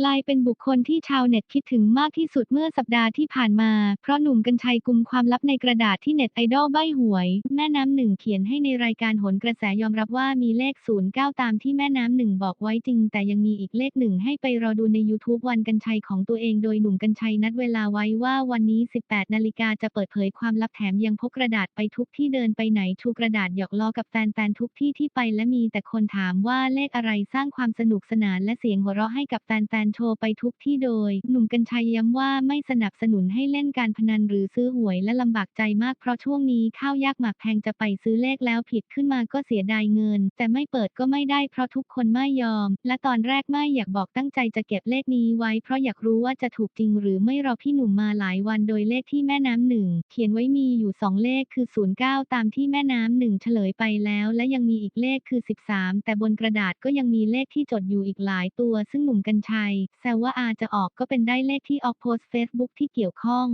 กลายเป็นบุคคลที่ชาวเน็ตคิดถึงมากที่สุดเมื่อสัปดาห์ที่ผ่านมา เพราะหนุ่มกัญชัยกุมความลับในกระดาษที่เน็ตไอดอลใบ้หวย แม่น้ำหนึ่งเขียนให้ในรายการโหนกระแสยอมรับว่ามีเลข 09 ตามที่แม่น้ำหนึ่งบอกไว้จริง แต่ยังมีอีกเลขหนึ่งให้ไปรอดูใน YouTube วันกัญชัยของตัวเองโดยหนุ่มกัญชัยนัดเวลาไว้ว่าวันนี้ 18 นาฬิกาจะเปิดเผยความลับแถมยังพกกระดาษไปทุกที่เดินไปไหนชูกระดาษหยอกล้อกับแฟนๆทุกที่ที่ไปและมีแต่คนถามว่าเลขอะไรสร้างความสนุกสนานและเสียงหัวเราะให้กับแฟนๆโชว์ไปทุกที่โดย หนุ่มกัญชัยย้ำว่าไม่สนับสนุนให้เล่นการพนันหรือซื้อหวยและลำบากใจมากเพราะช่วงนี้ข้าวยากหมากแพงจะไปซื้อเลขแล้วผิดขึ้นมาก็เสียดายเงิน แต่ไม่เปิดก็ไม่ได้เพราะทุกคนไม่ยอม และตอนแรกไม่อยากบอกตั้งใจจะเก็บเลขนี้ไว้ เพราะอยากรู้ว่าจะถูกจริงหรือไม่รอพี่หนุ่มมาหลายวันโดยเลขที่แม่น้ำหนึ่งเขียนไว้มีอยู่ 2 เลขคือ 09 ตามที่แม่น้ำหนึ่งเฉลยไปแล้ว และยังมีอีกเลขคือ 13 แต่บนกระดาษก็ยังมีเลขที่จดอยู่อีกหลายตัว ซึ่งหนุ่มกัญชัยแซวว่าอาจะออกก็เป็นได้เลขที่ออกโพสเฟซบุ๊กที่เกี่ยวข้อง